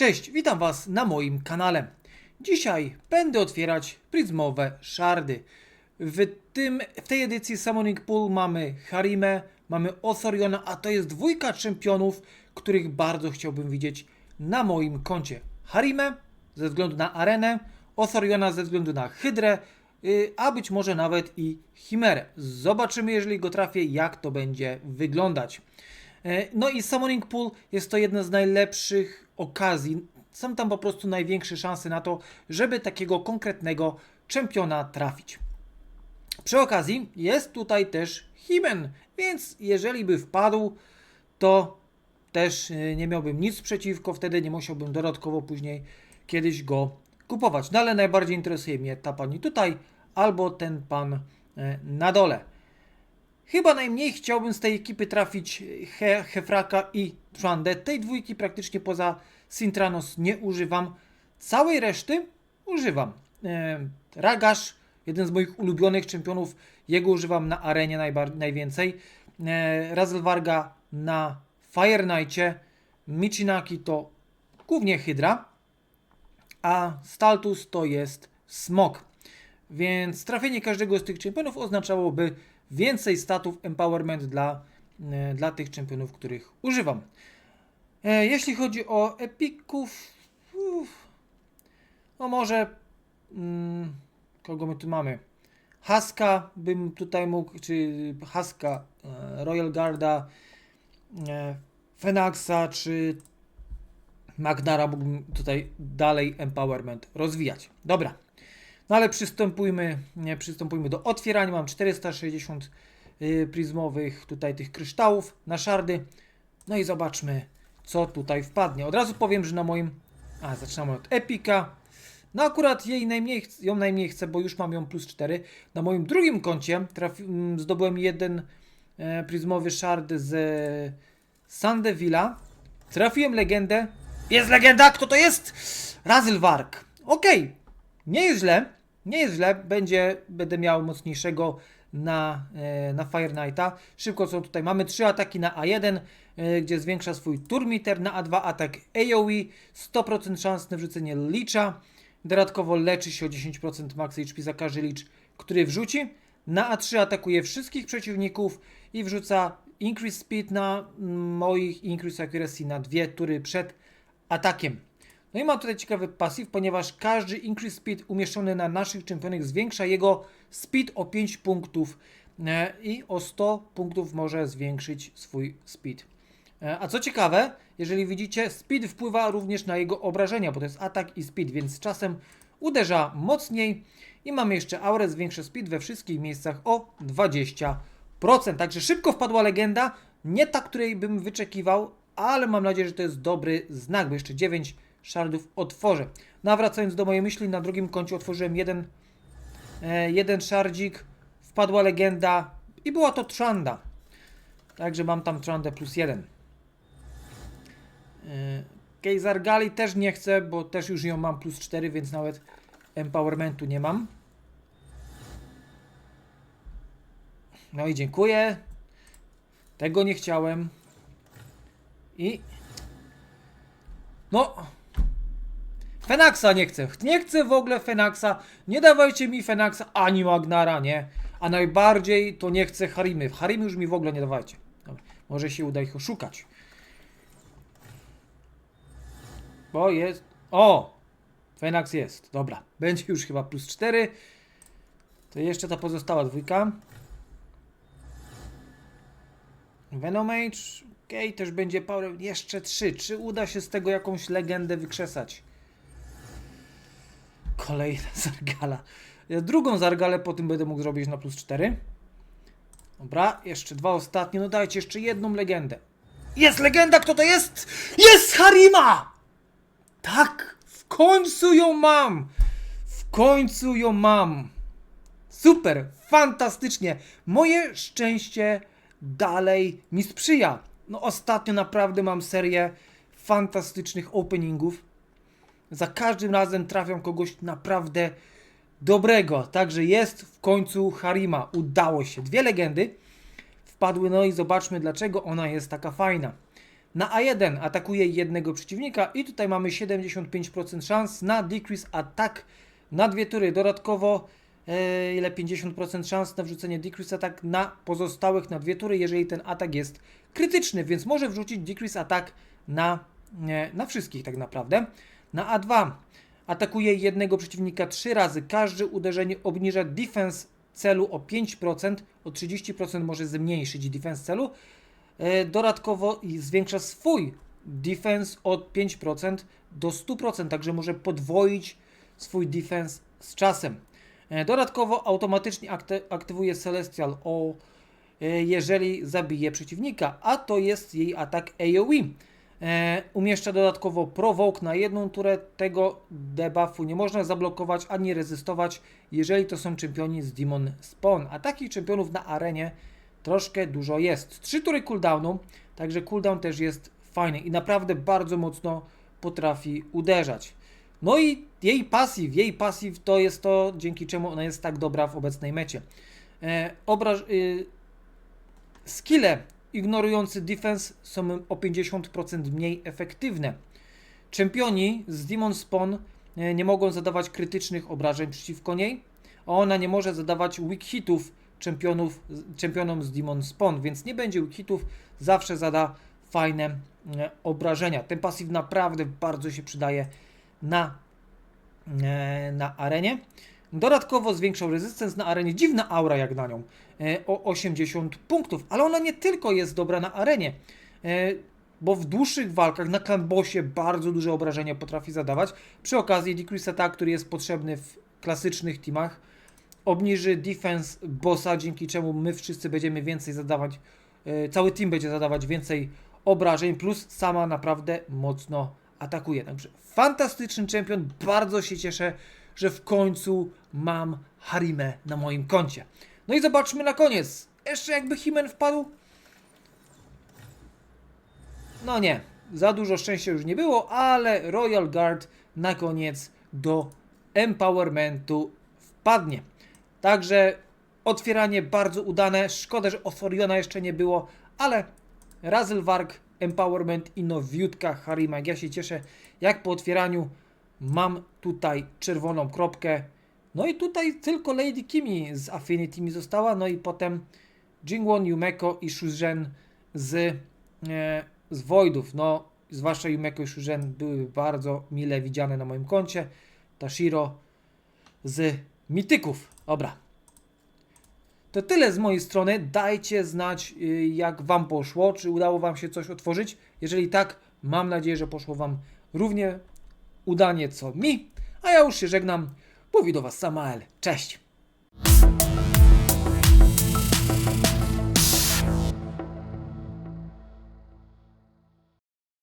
Cześć, witam Was na moim kanale. Dzisiaj będę otwierać pryzmowe szardy. W, tym, w tej edycji Summoning Pool mamy Harime, mamy Othoriona, a to jest dwójka czempionów, których bardzo chciałbym widzieć na moim koncie. Harime ze względu na arenę, Othoriona ze względu na Hydrę, yy, a być może nawet i Chimerę. Zobaczymy, jeżeli go trafię, jak to będzie wyglądać. E, No i Summoning Pool jest to jedna z najlepszych okazji. Są tam po prostu największe szanse na to, żeby takiego konkretnego czempiona trafić. Przy okazji jest tutaj też Himen, więc jeżeli by wpadł, to też e, nie miałbym nic przeciwko, wtedy nie musiałbym dodatkowo później kiedyś go kupować. No ale najbardziej interesuje mnie ta pani tutaj albo ten pan e, na dole. Chyba najmniej chciałbym z tej ekipy trafić He, Hefraka i Trandę. Tej dwójki praktycznie poza Sintranos nie używam. Całej reszty używam. E, Ragash, jeden z moich ulubionych czempionów, jego używam na arenie najwięcej. E, Razelvarga na Fire Knightie. Michinaki to głównie Hydra, a Staltus to jest Smok. Więc trafienie każdego z tych czempionów oznaczałoby więcej statów empowerment dla, e, dla tych czempionów, których używam. E, jeśli chodzi o epików, uff, no może mm, kogo my tu mamy? Haska bym tutaj mógł, czy Haska, e, Royal Guarda, Fenaxa, czy Magnara mógłbym tutaj dalej empowerment rozwijać. Dobra. No ale przystępujmy, przystępujmy do otwierania. Mam 460 y, prizmowych tutaj tych kryształów na szardy. No i zobaczmy, co tutaj wpadnie. Od razu powiem, że na moim... A, zaczynamy od Epika. No akurat jej najmniej, ją najmniej chcę, bo już mam ją plus 4. Na moim drugim koncie trafi, mm, zdobyłem jeden e, prizmowy shard z e, Sandevilla. Trafiłem legendę. Jest legenda! Kto to jest? Razelwark. Okej, nie jest źle, nie jest źle, będzie, będę miał mocniejszego na, e, na Fire Knighta. Szybko co tutaj mamy trzy ataki na A1, e, gdzie zwiększa swój turmiter, na A2 atak AoE, 100% szans na wrzucenie licza, dodatkowo leczy się o 10% max HP za każdy licz, który wrzuci. Na A3 atakuje wszystkich przeciwników i wrzuca increase speed na mm, moich, increase accuracy na dwie tury przed atakiem. No i mam tutaj ciekawy pasyw, ponieważ każdy increase speed umieszczony na naszych czempionach zwiększa jego speed o 5 punktów e, i o 100 punktów może zwiększyć swój speed. E, A co ciekawe, jeżeli widzicie, speed wpływa również na jego obrażenia, bo to jest atak i speed, więc czasem uderza mocniej i mamy jeszcze aurę, zwiększa speed we wszystkich miejscach o 20%. Także szybko wpadła legenda, nie ta, której bym wyczekiwał, ale mam nadzieję, że to jest dobry znak, bo jeszcze 9 szardów otworzę. No a wracając do mojej myśli, na drugim koncie otworzyłem jeden, e, jeden szardzik, wpadła legenda i była to Tranda. Także mam tam Trandę plus jeden. E, Kejzar Gali też nie chcę, bo też już ją mam plus 4, więc nawet empowermentu nie mam. No i dziękuję. Tego nie chciałem. I. No. Fenaxa nie chcę. Nie chcę w ogóle Fenaxa. Nie dawajcie mi Fenaxa ani Magnara, nie. A najbardziej to nie chcę Harimy. Harimy już mi w ogóle nie dawajcie. Dobra. Może się uda ich oszukać. Bo jest. O! Fenax jest. Dobra. Będzie już chyba plus 4. To jeszcze ta pozostała dwójka. Venomage. Okej, też będzie power. Jeszcze 3. Czy uda się z tego jakąś legendę wykrzesać? Kolejna Zargala. Drugą Zargalę po tym będę mógł zrobić na plus 4. Dobra, jeszcze dwa ostatnie. No dajcie jeszcze jedną legendę. Jest legenda, kto to jest? Jest Harima! Tak, w końcu ją mam! W końcu ją mam! Super, fantastycznie. Moje szczęście dalej mi sprzyja. No ostatnio naprawdę mam serię fantastycznych openingów. Za każdym razem trafiam kogoś naprawdę dobrego. Także jest w końcu Harima. Udało się. Dwie legendy wpadły, no i zobaczmy dlaczego ona jest taka fajna. Na A1 atakuje jednego przeciwnika i tutaj mamy 75% szans na decrease attack na dwie tury. Dodatkowo e, ile 50% szans na wrzucenie decrease attack na pozostałych na dwie tury, jeżeli ten atak jest krytyczny, więc może wrzucić decrease attack na, e, na wszystkich tak naprawdę. Na A2 atakuje jednego przeciwnika trzy razy. Każde uderzenie obniża defense celu o 5%, o 30% może zmniejszyć defense celu. E, Dodatkowo zwiększa swój defense od 5% do 100%, także może podwoić swój defense z czasem. E, Dodatkowo automatycznie akty- aktywuje Celestial o e, jeżeli zabije przeciwnika, a to jest jej atak AoE. E, umieszcza dodatkowo Provoke na jedną turę. Tego debuffu nie można zablokować ani rezystować, jeżeli to są czempioni z Demon Spawn. A takich czempionów na arenie troszkę dużo jest. Trzy tury cooldownu, także cooldown też jest fajny i naprawdę bardzo mocno potrafi uderzać. No i jej pasyw, jej pasyw to jest to, dzięki czemu ona jest tak dobra w obecnej mecie. E, obraż, y, skille ignorujący defense są o 50% mniej efektywne. Czempioni z Demon Spawn e, nie mogą zadawać krytycznych obrażeń przeciwko niej, a ona nie może zadawać weak hitów czempionów, czempionom z Demon Spawn, więc nie będzie weak hitów, zawsze zada fajne e, obrażenia. Ten pasyw naprawdę bardzo się przydaje na, e, na arenie. Dodatkowo zwiększał rezystans na arenie. Dziwna aura jak na nią. E, o 80 punktów. Ale ona nie tylko jest dobra na arenie. E, bo w dłuższych walkach na kanbosie bardzo duże obrażenia potrafi zadawać. Przy okazji Decrease Attack, który jest potrzebny w klasycznych teamach, obniży defense bossa, dzięki czemu my wszyscy będziemy więcej zadawać, e, cały team będzie zadawać więcej obrażeń, plus sama naprawdę mocno atakuje. Także fantastyczny czempion, bardzo się cieszę, że w końcu mam Harimę na moim koncie. No i zobaczmy na koniec. Jeszcze jakby Himen wpadł. No nie, za dużo szczęścia już nie było, ale Royal Guard na koniec do Empowermentu wpadnie. Także otwieranie bardzo udane. Szkoda, że Othoriona jeszcze nie było, ale Razelwark, Empowerment i nowiutka Harima. Ja się cieszę, jak po otwieraniu mam tutaj czerwoną kropkę. No i tutaj tylko Lady Kimi z Affinity mi została, no i potem Jingwon, Yumeko i Shuzhen z, e, z Voidów. No, zwłaszcza Yumeko i Shuzhen były bardzo mile widziane na moim koncie. Tashiro z Mityków. Dobra. To tyle z mojej strony. Dajcie znać, y, jak Wam poszło, czy udało Wam się coś otworzyć. Jeżeli tak, mam nadzieję, że poszło Wam równie udanie co mi. A ja już się żegnam. Mówi do Was Samael. Cześć.